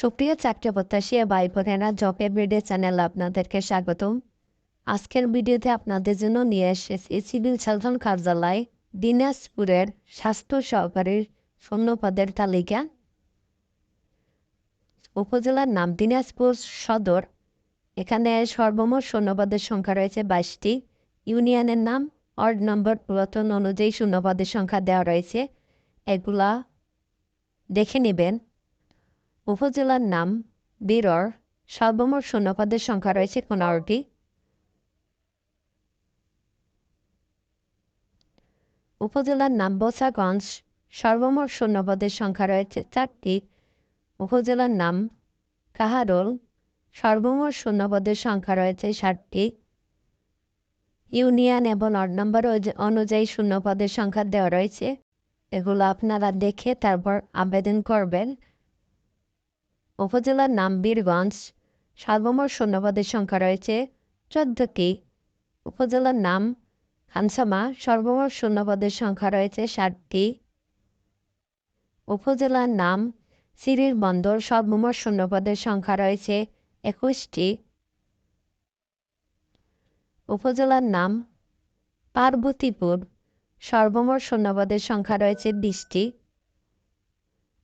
সুপ্রিয় চাকরি প্রত্যাশী ভাই বোনেরা জব এভরিডে চ্যানেল আপনাদেরকে স্বাগতম। আজকের ভিডিওতে আপনাদের জন্য নিয়ে এসেছি সিভিল সার্জন কার্যালয়, দিনাজপুরের স্বাস্থ্য সহকারীর শূন্যপদের তালিকা। উপজেলার নাম দিনাজপুর সদর। এখানে সর্বমোট শূন্যপদের সংখ্যা রয়েছে বাইশটি। ইউনিয়নের নাম অর্ড নম্বর, পুরাতন অনুযায়ী শূন্যপদের সংখ্যা দেওয়া রয়েছে। এগুলা দেখে নেবেন। উপজেলার নাম বিরর। সর্বমোট শূন্যপদের সংখ্যা রয়েছে পনেরোটি। উপজেলার নাম বোসাগঞ্জ। সর্বমোট শূন্যপদের সংখ্যা রয়েছে চারটি। উপজেলার নাম কাহারোল। সর্বমোট শূন্যপদের সংখ্যা রয়েছে ষাটটি। ইউনিয়ন এবং অড নম্বর অনুযায়ী শূন্যপদের সংখ্যা দেওয়া রয়েছে। এগুলো আপনারা দেখে তারপর আবেদন করবেন। উপজেলার নাম বীরগঞ্জ। সর্বমোট শূন্যপদের সংখ্যা রয়েছে চোদ্দটি উপজেলার নাম খানসামা। সর্বমোট শূন্যপদের সংখ্যা রয়েছে ষাটটি উপজেলার নাম সিরির বন্দর। সর্বমোট শূন্যপদের সংখ্যা রয়েছে একুশটি উপজেলার নাম পার্বতীপুর। সর্বমোট শূন্যপদের সংখ্যা রয়েছে বিশটি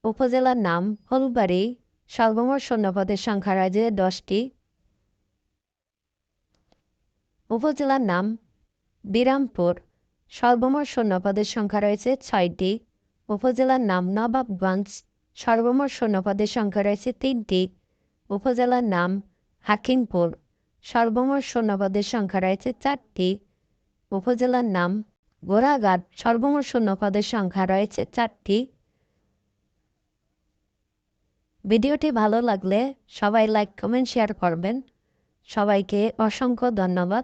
উপজেলার নাম হলবাড়ি সর্বমোট শূন্যপদের সংখ্যা রয়েছে দশটি। উপজেলার নাম বিরামপুর। সর্বমোট শূন্যপদের সংখ্যা রয়েছে ছয়টি। উপজেলার নাম নবাবগঞ্জ। সর্বমোট শূন্যপদের সংখ্যা রয়েছে তিনটি। উপজেলার নাম হাকিমপুর। সর্বমোট শূন্যপদের সংখ্যা রয়েছে চারটি। উপজেলার নাম গোড়াঘাট সর্বমোট শূন্যপদের সংখ্যা রয়েছে চারটি। ভিডিওটি ভালো লাগলে সবাই লাইক কমেন্ট শেয়ার করবেন। সবাইকে অসংখ্য ধন্যবাদ।